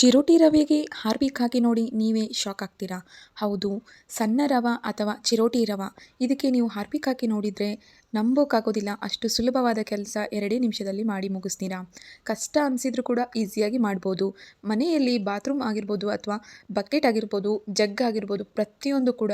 ಚಿರೋಟಿ ರವೆಗೆ Harpic ಹಾಕಿ ನೋಡಿ ನೀವೇ shock ಆಗ್ತೀರಾ. ಹೌದು, ಸಣ್ಣ ರವೆ ಅಥವಾ ಚಿರೋಟಿ ರವೆ, ಇದಕ್ಕೆ ನೀವು ಹಾರ್ಪಿಕ್ ಹಾಕಿ ನೋಡಿದರೆ ನಂಬೋಕ್ಕಾಗೋದಿಲ್ಲ ಅಷ್ಟು ಸುಲಭವಾದ ಕೆಲಸ ಎರಡೇ ನಿಮಿಷದಲ್ಲಿ ಮಾಡಿ ಮುಗಿಸ್ತೀರಾ. ಕಷ್ಟ ಅನಿಸಿದ್ರು ಕೂಡ ಈಸಿಯಾಗಿ ಮಾಡ್ಬೋದು. ಮನೆಯಲ್ಲಿ ಬಾತ್ರೂಮ್ ಆಗಿರ್ಬೋದು ಅಥವಾ ಬಕೆಟ್ ಆಗಿರ್ಬೋದು ಜಗ್ ಆಗಿರ್ಬೋದು, ಪ್ರತಿಯೊಂದು ಕೂಡ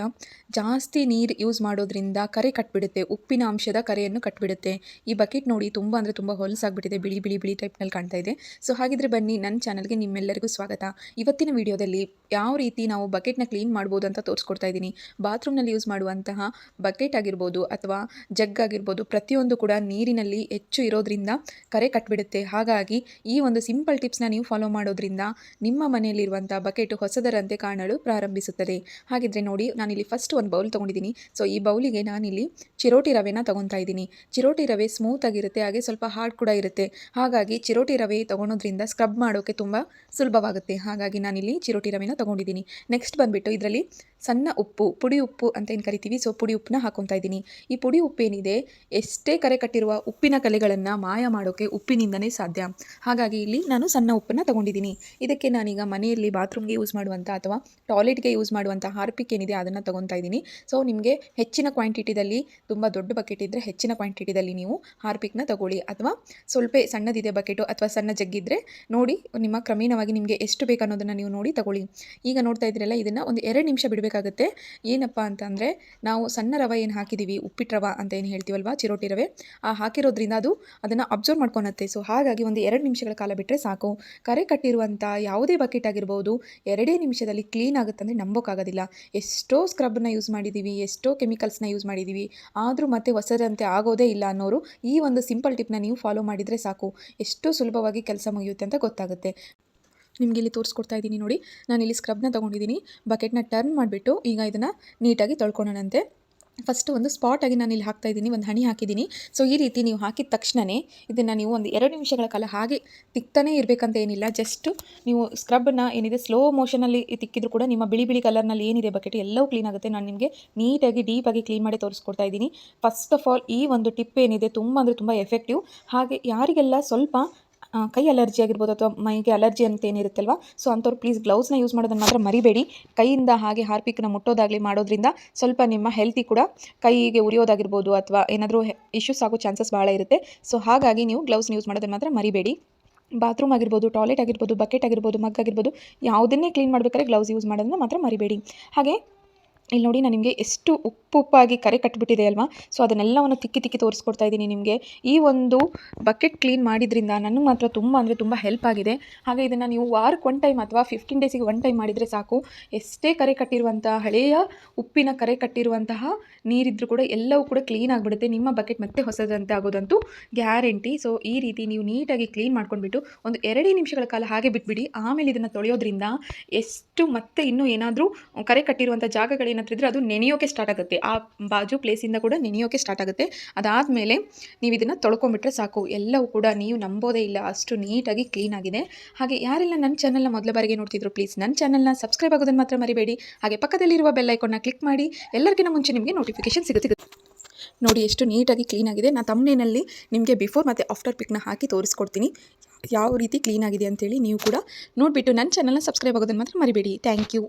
ಜಾಸ್ತಿ ನೀರು ಯೂಸ್ ಮಾಡೋದ್ರಿಂದ ಕರೆ ಕಟ್ಬಿಡುತ್ತೆ. ಉಪ್ಪಿನ ಅಂಶದ ಕರೆಯನ್ನು ಕಟ್ಬಿಡುತ್ತೆ. ಈ ಬಕೆಟ್ ನೋಡಿ ತುಂಬ ಅಂದರೆ ತುಂಬ ಹೊಲಸಾಗ್ಬಿಟ್ಟಿದೆ, ಬಿಳಿ ಬಿಳಿ ಬಿಳಿ ಟೈಪ್ನಲ್ಲಿ ಕಾಣ್ತಾ ಇದೆ. ಸೊ ಹಾಗಿದ್ರೆ ಬನ್ನಿ ನನ್ನ ಚಾನಲ್ಗೆ ನಿಮ್ಮೆಲ್ಲರಿಗೂ ಸ್ವಾಗತ. ಇವತ್ತಿನ ವಿಡಿಯೋದಲ್ಲಿ ಯಾವ ರೀತಿ ನಾವು ಬಕೆಟ್ನ ಕ್ಲೀನ್ ಮಾಡ್ಬೋದು ಅಂತ ತೋರಿಸ್ಕೊಡ್ತಾ ಇದ್ದೀನಿ. ಬಾತ್ರೂಮ್ನಲ್ಲಿ ಯೂಸ್ ಮಾಡುವಂತಹ ಬಕೆಟ್ ಆಗಿರ್ಬೋದು ಅಥವಾ ಜಗ್ ಆಗಿರ್ಬೋದು ಪ್ರತಿಯೊಂದು ಕೂಡ ನೀರಿನಲ್ಲಿ ಹೆಚ್ಚು ಇರೋದ್ರಿಂದ ಕರೆ ಕಟ್ಬಿಡುತ್ತೆ. ಹಾಗಾಗಿ ಈ ಒಂದು ಸಿಂಪಲ್ ಟಿಪ್ಸ್ನ ನೀವು ಫಾಲೋ ಮಾಡೋದ್ರಿಂದ ನಿಮ್ಮ ಮನೆಯಲ್ಲಿರುವಂಥ ಬಕೆಟ್ ಹೊಸದರಂತೆ ಕಾಣಲು ಪ್ರಾರಂಭಿಸುತ್ತದೆ. ಹಾಗಿದ್ರೆ ನೋಡಿ, ನಾನಿಲ್ಲಿ ಫಸ್ಟ್ ಒಂದು ಬೌಲ್ ತೊಗೊಂಡಿದ್ದೀನಿ. ಸೊ ಈ ಬೌಲಿಗೆ ನಾನಿಲ್ಲಿ ಚಿರೋಟಿ ರವೆನ ತೊಗೊತಾ ಇದ್ದೀನಿ. ಚಿರೋಟಿ ರವೆ ಸ್ಮೂತ್ ಆಗಿರುತ್ತೆ, ಹಾಗೆ ಸ್ವಲ್ಪ ಹಾರ್ಡ್ ಕೂಡ ಇರುತ್ತೆ. ಹಾಗಾಗಿ ಚಿರೋಟಿ ರವೆ ತೊಗೊಳೋದ್ರಿಂದ ಸ್ಕ್ರಬ್ ಮಾಡೋಕ್ಕೆ ತುಂಬ ಸುಲಭವಾಗುತ್ತೆ ಹಾಗಾಗಿ ನಾನಿಲ್ಲಿ ಚಿರೋಟಿ ರವೆನ ತೊಗೊಂಡಿದ್ದೀನಿ. ನೆಕ್ಸ್ಟ್ ಬಂದುಬಿಟ್ಟು ಇದರಲ್ಲಿ ಸಣ್ಣ ಉಪ್ಪು, ಪುಡಿ ಉಪ್ಪು ಅಂತ ಏನು ಕರಿತೀವಿ? ಸೊ ಪುಡಿ ಉಪ್ಪನ್ನ ಹಾಕೊತಾ ಇದ್ದೀನಿ. ಈ ಪುಡಿ ಉಪ್ಪೇನಿದೆ, ಎಷ್ಟೇ ಕರೆ ಕಟ್ಟಿರುವ ಉಪ್ಪಿನ ಕಲೆಗಳನ್ನು ಮಾಯ ಮಾಡೋಕ್ಕೆ ಉಪ್ಪಿನಿಂದನೇ ಸಾಧ್ಯ. ಹಾಗಾಗಿ ಇಲ್ಲಿ ನಾನು ಸಣ್ಣ ಉಪ್ಪನ್ನ ತೊಗೊಂಡಿದ್ದೀನಿ. ಇದಕ್ಕೆ ನಾನೀಗ ಮನೆಯಲ್ಲಿ ಬಾತ್ರೂಮ್ಗೆ ಯೂಸ್ ಮಾಡುವಂಥ ಅಥವಾ ಟಾಯ್ಲೆಟ್ಗೆ ಯೂಸ್ ಮಾಡುವಂಥ ಹಾರ್ಪಿಕ್ ಏನಿದೆ ಅದನ್ನು ತೊಗೊತಾ ಇದ್ದೀನಿ. ಸೊ ನಿಮಗೆ ಹೆಚ್ಚಿನ ಕ್ವಾಂಟಿಟಿದಲ್ಲಿ, ತುಂಬ ದೊಡ್ಡ ಬಕೆಟ್ ಇದ್ದರೆ ಹೆಚ್ಚಿನ ಕ್ವಾಂಟಿಟಿದಲ್ಲಿ ನೀವು ಹಾರ್ಪಿಕ್ನ ತಗೊಳ್ಳಿ. ಅಥವಾ ಸ್ವಲ್ಪ ಸಣ್ಣದಿದೆ ಬಕೆಟು ಅಥವಾ ಸಣ್ಣ ಜಗ್ಗಿದ್ರೆ ನೋಡಿ, ನಿಮ್ಮ ಕ್ರಮೇಣವಾಗಿ ನಿಮಗೆ ಎಷ್ಟು ಬೇಕು ಅನ್ನೋದನ್ನು ನೀವು ನೋಡಿ ತಗೊಳ್ಳಿ. ಈಗ ನೋಡ್ತಾ ಇದ್ರಲ್ಲ ಇದನ್ನು ಒಂದು ಎರಡು ನಿಮಿಷ ಬಿಡಬೇಕಾಗುತ್ತೆ. ಏನಪ್ಪ ಅಂತಂದರೆ, ನಾವು ಸಣ್ಣ ರವೆ ಏನು ಹಾಕಿದ್ದೀವಿ ಉಪ್ಪಿಟ್ಟು ರವ ಅಂತ ಏನು ಹೇಳ್ತೀವಲ್ವ? ಚಿರೋಟಿ ರವೆ. ಆ ಹಾಕಿರೋದ್ರಿಂದ ಅದು ಅದನ್ನು ಅಬ್ಸರ್ವ್ ಮಾಡ್ಕೊಳತ್ತೆ. ಸೊ ಹಾಗಾಗಿ ಒಂದು ಎರಡು ನಿಮಿಷಗಳ ಕಾಲ ಬಿಟ್ಟರೆ ಸಾಕು. ಕರೆ ಕಟ್ಟಿರುವಂಥ ಯಾವುದೇ ಬಕೆಟ್ ಆಗಿರ್ಬೋದು, ಎರಡೇ ನಿಮಿಷದಲ್ಲಿ ಕ್ಲೀನ್ ಆಗುತ್ತೆ ಅಂದರೆ ನಂಬೋಕ್ಕಾಗೋದಿಲ್ಲ ಎಷ್ಟೋ ಸ್ಕ್ರಬ್ನ ಯೂಸ್ ಮಾಡಿದ್ದೀವಿ ಎಷ್ಟೋ ಕೆಮಿಕಲ್ಸ್ನ ಯೂಸ್ ಮಾಡಿದ್ದೀವಿ ಆದರೂ ಮತ್ತೆ ಹೊಸದಂತೆ ಆಗೋದೇ ಇಲ್ಲ ಅನ್ನೋರು ಈ ಒಂದು ಸಿಂಪಲ್ ಟಿಪ್ನ ನೀವು ಫಾಲೋ ಮಾಡಿದರೆ ಸಾಕು. ಎಷ್ಟು ಸುಲಭವಾಗಿ ಕೆಲಸ ಮುಗಿಯುತ್ತೆ ಅಂತ ಗೊತ್ತಾಗುತ್ತೆ. ನಿಮಗೆ ಇಲ್ಲಿ ತೋರಿಸ್ಕೊಡ್ತಾ ಇದ್ದೀನಿ ನೋಡಿ. ನಾನು ಇಲ್ಲಿ ಸ್ಕ್ರಬ್ನ ತೊಗೊಂಡಿದ್ದೀನಿ ಬಕೆಟ್ನ ಟರ್ನ್ ಮಾಡಿಬಿಟ್ಟು ಈಗ ಇದನ್ನು ನೀಟಾಗಿ ತೊಳ್ಕೊಳ್ಳೋಣಂತೆ. ಫಸ್ಟ್ ಒಂದು ಸ್ಪಾಟಾಗಿ ನಾನು ಇಲ್ಲಿ ಹಾಕ್ತಾ ಇದ್ದೀನಿ. ಒಂದು ಹನಿ ಹಾಕಿದ್ದೀನಿ. ಸೊ ಈ ರೀತಿ ನೀವು ಹಾಕಿದ ತಕ್ಷಣವೇ ಇದನ್ನು ನೀವು ಒಂದು ಎರಡು ನಿಮಿಷಗಳ ಕಾಲ ಹಾಗೆ ತಿಕ್ತಾನೇ ಇರಬೇಕಂತ ಏನಿಲ್ಲ. ಜಸ್ಟ್ ನೀವು ಸ್ಕ್ರಬ್ನ ಏನಿದೆ ಸ್ಲೋ ಮೋಷನಲ್ಲಿ ತಿಕ್ಕಿದ್ರು ಕೂಡ ನಿಮ್ಮ ಬಿಳಿ ಬಿಳಿ ಕಲರ್ನಲ್ಲಿ ಏನಿದೆ ಬಕೆಟ್ ಎಲ್ಲವೂ ಕ್ಲೀನ್ ಆಗುತ್ತೆ. ನಾನು ನಿಮಗೆ ನೀಟಾಗಿ ಡೀಪಾಗಿ ಕ್ಲೀನ್ ಮಾಡಿ ತೋರಿಸ್ಕೊಡ್ತಾ ಇದ್ದೀನಿ. ಫಸ್ಟ್ ಆಫ್ ಆಲ್ ಈ ಒಂದು ಟಿಪ್ ಏನಿದೆ, ತುಂಬ ಅಂದರೆ ತುಂಬ ಎಫೆಕ್ಟಿವ್ ಹಾಗೆ ಯಾರಿಗೆಲ್ಲ ಸ್ವಲ್ಪ ಕೈ ಅಲರ್ಜಿ ಆಗಿರ್ಬೋದು ಅಥವಾ ಮೈಗೆ ಅಲರ್ಜಿ ಅಂತ ಏನಿರುತ್ತಲ್ವ? ಸೊ ಅಂಥವ್ರು ಪ್ಲೀಸ್ ಗ್ಲೌಸ್ನ ಯೂಸ್ ಮಾಡೋದನ್ನು ಮಾತ್ರ ಮರಿಬೇಡಿ. ಕೈಯಿಂದ ಹಾಗೆ ಹಾರ್ಪಿಕ್ನ ಮುಟ್ಟೋದಾಗಲಿ ಮಾಡೋದ್ರಿಂದ ಸ್ವಲ್ಪ ನಿಮ್ಮ ಹೆಲ್ತಿ ಕೂಡ ಕೈಗೆ ಉರಿಯೋದಾಗಿರ್ಬೋದು ಅಥವಾ ಏನಾದರೂ ಇಶ್ಯೂಸ್ ಆಗೋ ಚಾನ್ಸಸ್ ಭಾಳ ಇರುತ್ತೆ. ಸೊ ಹಾಗಾಗಿ ನೀವು ಗ್ಲೌಸ್ನ ಯೂಸ್ ಮಾಡೋದನ್ನು ಮಾತ್ರ ಮರಿಬೇಡಿ. ಬಾತ್ರೂಮ್ ಆಗಿರ್ಬೋದು ಟಾಯ್ಲೆಟ್ ಆಗಿರ್ಬೋದು ಬಕೆಟ್ ಆಗಿರ್ಬೋದು ಮಗ್ ಆಗಿರ್ಬೋದು, ಯಾವುದನ್ನೇ ಕ್ಲೀನ್ ಮಾಡಬೇಕಾದ್ರೆ ಗ್ಲೌಸ್ ಯೂಸ್ ಮಾಡೋದನ್ನ ಮಾತ್ರ ಮರಿಬೇಡಿ. ಹಾಗೆ ಇಲ್ಲಿ ನೋಡಿ ನಾನು ನಿಮಗೆ ಎಷ್ಟು ಉಪ್ಪು ಉಪ್ಪಾಗಿ ಕರೆ ಕಟ್ಟಿಬಿಟ್ಟಿದೆ ಅಲ್ವಾ? ಸೊ ಅದನ್ನೆಲ್ಲವನ್ನು ತಿಕ್ಕಿ ತಿಕ್ಕಿ ತೋರಿಸ್ಕೊಡ್ತಾ ಇದ್ದೀನಿ ನಿಮಗೆ. ಈ ಒಂದು ಬಕೆಟ್ ಕ್ಲೀನ್ ಮಾಡಿದ್ರಿಂದ ನನಗೆ ಮಾತ್ರ ತುಂಬ ಅಂದರೆ ತುಂಬ ಹೆಲ್ಪ್ ಆಗಿದೆ. ಹಾಗೆ ಇದನ್ನು ನೀವು ವಾರಕ್ಕೆ ಒನ್ ಟೈಮ್ ಅಥವಾ ಫಿಫ್ಟೀನ್ ಡೇಸಿಗೆ ಒನ್ ಟೈಮ್ ಮಾಡಿದರೆ ಸಾಕು. ಎಷ್ಟೇ ಕರೆ ಕಟ್ಟಿರುವಂತಹ ಹಳೆಯ ಉಪ್ಪಿನ ಕರೆ ಕಟ್ಟಿರುವಂತಹ ನೀರಿದ್ರು ಕೂಡ ಎಲ್ಲವೂ ಕೂಡ ಕ್ಲೀನ್ ಆಗಿಬಿಡುತ್ತೆ. ನಿಮ್ಮ ಬಕೆಟ್ ಮತ್ತೆ ಹೊಸದಂತೆ ಆಗೋದಂತೂ ಗ್ಯಾರಂಟಿ ಸೊ ಈ ರೀತಿ ನೀವು ನೀಟಾಗಿ ಕ್ಲೀನ್ ಮಾಡ್ಕೊಂಡ್ಬಿಟ್ಟು ಒಂದು ಎರಡೇ ನಿಮಿಷಗಳ ಕಾಲ ಹಾಗೆ ಬಿಟ್ಬಿಡಿ. ಆಮೇಲೆ ಇದನ್ನು ತೊಳೆಯೋದ್ರಿಂದ ಎಷ್ಟು ಮತ್ತೆ ಇನ್ನೂ ಏನಾದರೂ ಕರೆ ಕಟ್ಟಿರುವಂಥ ಜಾಗಗಳೇನಾದರೂ ಇದ್ದರೆ ಅದು ನೆನೆಯೋಕೆ ಸ್ಟಾರ್ಟ್ ಆಗುತ್ತೆ. ಆ ಬಾಜು ಪ್ಲೇಸಿಂದ ಕೂಡ ನೆನೆಯೋಕೆ ಸ್ಟಾರ್ಟ್ ಆಗುತ್ತೆ. ಅದಾದಮೇಲೆ ನೀವು ಇದನ್ನು ತೊಳ್ಕೊಂಬಿಟ್ರೆ ಸಾಕು. ಎಲ್ಲವೂ ಕೂಡ ನೀವು ನಂಬೋದೇ ಇಲ್ಲ. ಅಷ್ಟು ನೀಟಾಗಿ ಕ್ಲೀನ್ ಆಗಿದೆ. ಹಾಗೆ ಯಾರೆಲ್ಲ ನನ್ನ ಚಾನಲ್ನ ಮೊದಲ ಬಾರಿಗೆ ನೋಡ್ತಿದ್ರು ಪ್ಲೀಸ್ ನನ್ನ ಚಾನಲ್ನ ಸಬ್ಸ್ಕ್ರೈಬ್ ಆಗೋದನ್ನು ಮಾತ್ರ ಮರಿಬೇಡಿ. ಹಾಗೆ ಪಕ್ಕದಲ್ಲಿರುವ ಬೆಲ್ ಐಕಾನ್ನ ಕ್ಲಿಕ್ ಮಾಡಿ. ಎಲ್ಲರಿಗಿಂತ ಮುಂಚೆ ನಿಮಗೆ ನೋಟಿಫಿಕೇಶನ್ ಸಿಗುತ್ತೆ ನೋಡಿ, ಎಷ್ಟು ನೀಟಾಗಿ ಕ್ಲೀನ್ ಆಗಿದೆ. ನಾನು ತಮ್ಮನೇನಲ್ಲಿ ನಿಮಗೆ ಬಿಫೋರ್ ಮತ್ತು ಆಫ್ಟರ್ ಪಿಕ್ನ ಹಾಕಿ ತೋರಿಸ್ಕೊಡ್ತೀನಿ. ಯಾವ ರೀತಿ ಕ್ಲೀನ್ ಆಗಿದೆ ಅಂತೇಳಿ ನೀವು ಕೂಡ ನೋಡಿಬಿಟ್ಟು ನನ್ನ ಚಾನಲ್ನ ಸಬ್ಸ್ಕ್ರೈಬ್ ಆಗೋದನ್ನು ಮಾತ್ರ ಮರಿಬೇಡಿ. Thank you